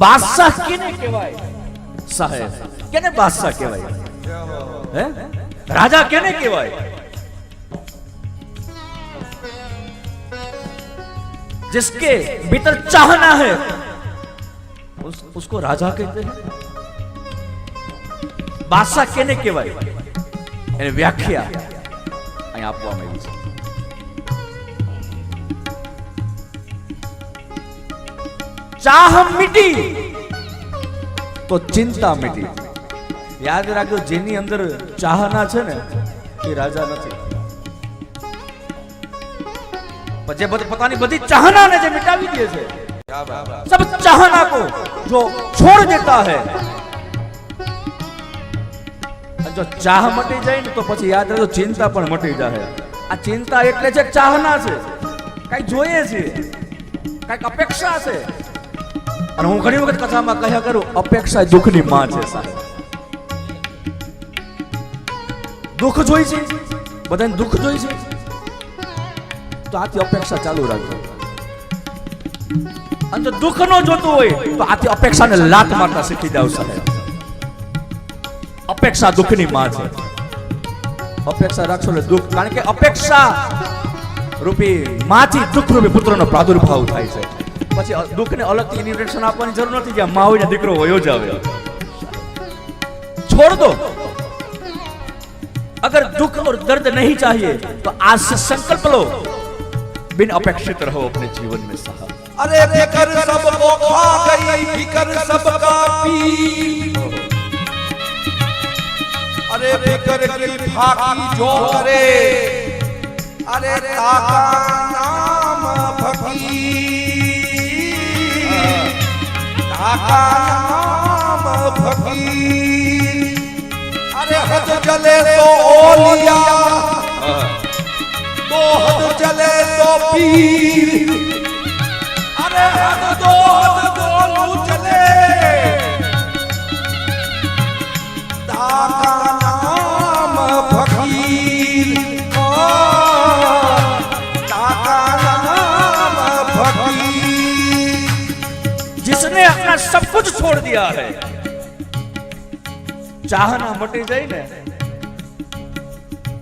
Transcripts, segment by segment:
બાદશાહ કેને કહેવાય સાહેબ કેને બાદશાહ કહેવાય હે રાજા કેને કહેવાય जिसके भीतर चाहना है उस, उसको राजा कहते हैं બાદશાહ કેને કહેવાય એની વ્યાખ્યા અહીં આપવામાં આવી છે ચાહ મીટી તો ચિંતા મીટી યાદ રાખજો, જેની અંદર ચાહના છે ને, એ રાજા નથી. પછી પોતાની બધી ચાહનાને જે મિટાવી દે છે, સબ ચાહના કો જો છોડ દેતા હે. જો ચાહ મટી જાય ને, તો પછી યાદ રાખજો, ચિંતા પણ મટી જાય આ ચિંતા એટલે છે ચાહના છે. કઈ જોઈએ છે. કંઈક અપેક્ષા છે. અને હું ઘણી વખત કથામાં કહ્યા કરું, અપેક્ષા દુઃખની માં છે દુઃખ જોઈ છે? બધાને દુઃખ જોઈ છે? તો આથી અપેક્ષા ચાલુ રાખજો. અને જો દુઃખ ન જોતું હોય, તો આથી અપેક્ષાને લાત મારતા શીખી જાવ સાહેબ. અપેક્ષા દુઃખની માં છે. અપેક્ષા રાખશો એટલે દુઃખ, કારણ કે અપેક્ષા રૂપી માંથી દુઃખ રૂપી પુત્રનો પ્રાદુર્ભાવ થાય છે. પછી અ- દુઃખને અલગથી ઇન્વિટેશન આપવાની જરૂર નથી જ્યાં મા હોય ને દીકરો વયો જ આવે छोड़ दो अगर दुख और दर्द नहीं चाहिए तो आज से संकल्प लो बिन अपेक्षित रहो अपने जीवन में साहब अरे बेकर सबको खा गई बिकर सबका पी अरे बेकर की फाकी जो करे अरे ताका ताका नाम फकीर अरे हद जले तो ओलिया तो हद जले तो पीर अरे हद दो हद दोनों चले ताका अपना सब कुछ छोड़ दिया है ચાહના મટી જાય ને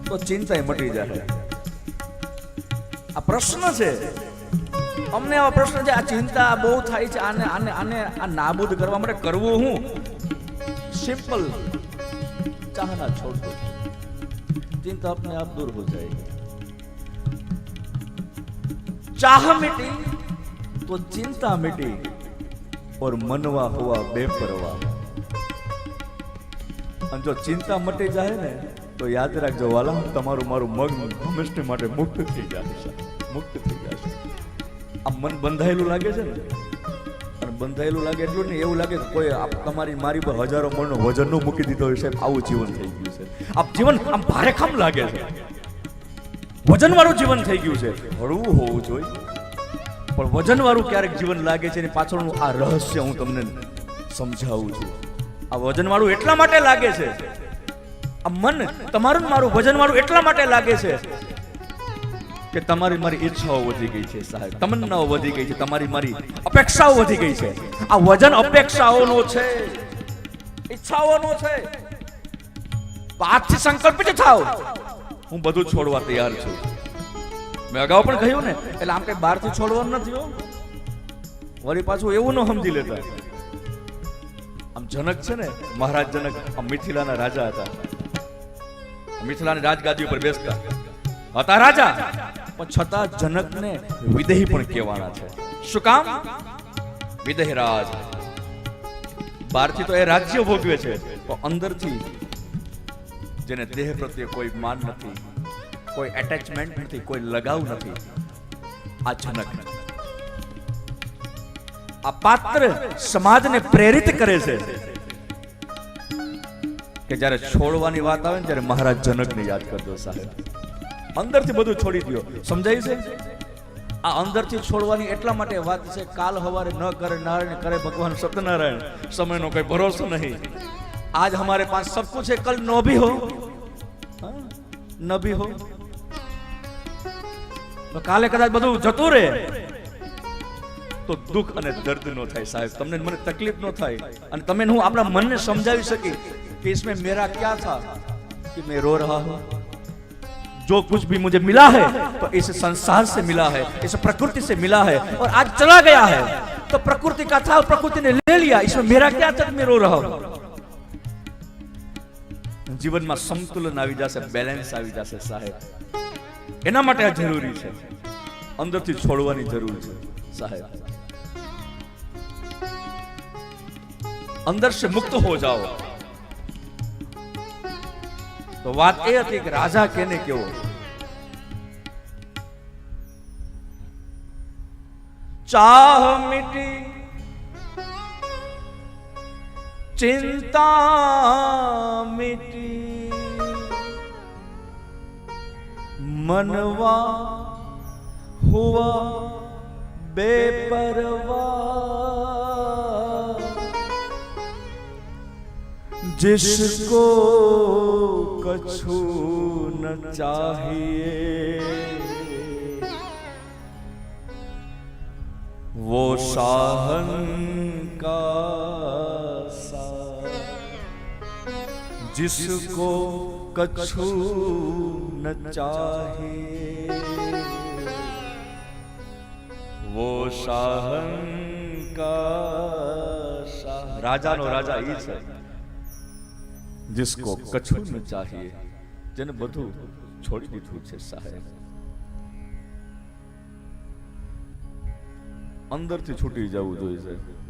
તો ચિંતા મટી જાય આ પ્રશ્ન છે અમને આવા પ્રશ્ન છે આ ચિંતા બહુ થાય છે આને આને આને આ નાબૂદ કરવા માટે કરવું હું સિંપલ ચાહના છોડ દો चिंता अपने आप दूर हो जाएगी चाह मिटी तो चिंता मिटी ઓર મનવા હોવા બેપરવા અને જો ચિંતા મટી જાય ને તો યાદ રાખજો વાલા તમારું મારું મગ હંમેશને માટે મુક્ત થઈ જશે મુક્ત થઈ જશે આ મન બંધાયેલું લાગે છે ને અને બંધાયેલું લાગે એટલું ને એવું લાગે કે કોઈ આપ તમારી મારી પર હજારો મણનો વજન નો મૂકી દીધો હોય છે આવું જીવન થઈ ગયું છે। આપ જીવન આમ ભારે ખામ લાગે છે। વજનવાળું જીવન થઈ ગયું છે। હળવું હોવું જોઈએ। પણ વજનવાળું ક્યારેક જીવન લાગે છે એની પાછળનું આ રહસ્ય હું તમને સમજાવું છું. આ વજનવાળું એટલા માટે લાગે છે, આ મન તમારું મારું વજનવાળું એટલા માટે લાગે છે કે તમારી મારી ઈચ્છાઓ વધી ગઈ છે સાહેબ, તમન્નાઓ વધી ગઈ છે, તમારી મારી અપેક્ષાઓ વધી ગઈ છે. આ વજન અપેક્ષાઓનો છે, ઈચ્છાઓનો છે. તો સંકલ્પ જ થાવ. હું બધું છોડવા તૈયાર છું. મેં અગાઉ પણ કહ્યું ને, એટલે આમ કઈ બહારથી છોડવાનું નથી હો. વળી પાછું એવું ન સમજી લેતા. આમ જનક છે ને, મહારાજ જનક મિથિલાના રાજા હતા. મિથિલાની રાજગાદી ઉપર બેસતા. હતા રાજા, પણ છતાં જનકને વિદેહી પણ કહેવાના છે. શું કામ? વિદેહ રાજ. બહારથી તો એ રાજ્ય ભોગવે છે, પણ અંદરથી જેને દેહ પ્રત્યે કોઈ માન નથી કોઈ એટેચમેન્ટ નથી, કોઈ લગાવ નથી. આ જનક. આ પાત્ર સમાજને પ્રેરિત કરે છે. કે જ્યારે છોડવાની વાત આવે ને, ત્યારે મહારાજ જનકને યાદ કરજો સાહેબ. અંદરથી બધું છોડી દો સમજાયું છે? આ અંદરથી છોડવાની એટલા માટે વાત છે, કાલ હવારે ન કરે, નારાયણ કરે, ભગવાન સત્યનારાયણ. સમયનો કોઈ ભરોસો નહીં. આજ અમારે પાસ સબ છે હે કલ નો ભી હો? ન ભી હો. તો કાલે કદાચ બધું જતું રહે તો દુઃખ અને દર્દ નો થાય સાહેબ તમને ને મને તકલીફ નો થાય અને તમે ને હું આપણા મનને સમજાવી શકી कि इसमें मेरा क्या था कि मैं रो रहा हूं जो कुछ भी मुझे मिला है तो इस संसार से मिला है इस प्रकृति से मिला है और आज चला गया है तो प्रकृति का था और प्रकृति ने ले लिया इसमें मेरा क्या था कि मैं रो रहा हूं જીવનમાં સંતુલન આવી જશે બેલેન્સ આવી જશે સાહેબ એના માટે આ જરૂરી છે. અંદરથી છોડવાની જરૂર છે. સાહેબ. અંદર મુક્ત હો જાઓ. તો વાત એ હતી કે રાજા કેને કેવો? ચાહ મીટી ચિંતા મીટી मनवा हुआ बेपरवाह जिसको कछु न चाहिए वो साहन का सा जिसको कछु न चाहिए वो साहन का सा राजा નો રાજા ઈ છે जिसको कछु न चाहिए જેને બધું છોડી દીધું છે સાહેબ અંદરથી છૂટી જવું જોઈએ સાહેબ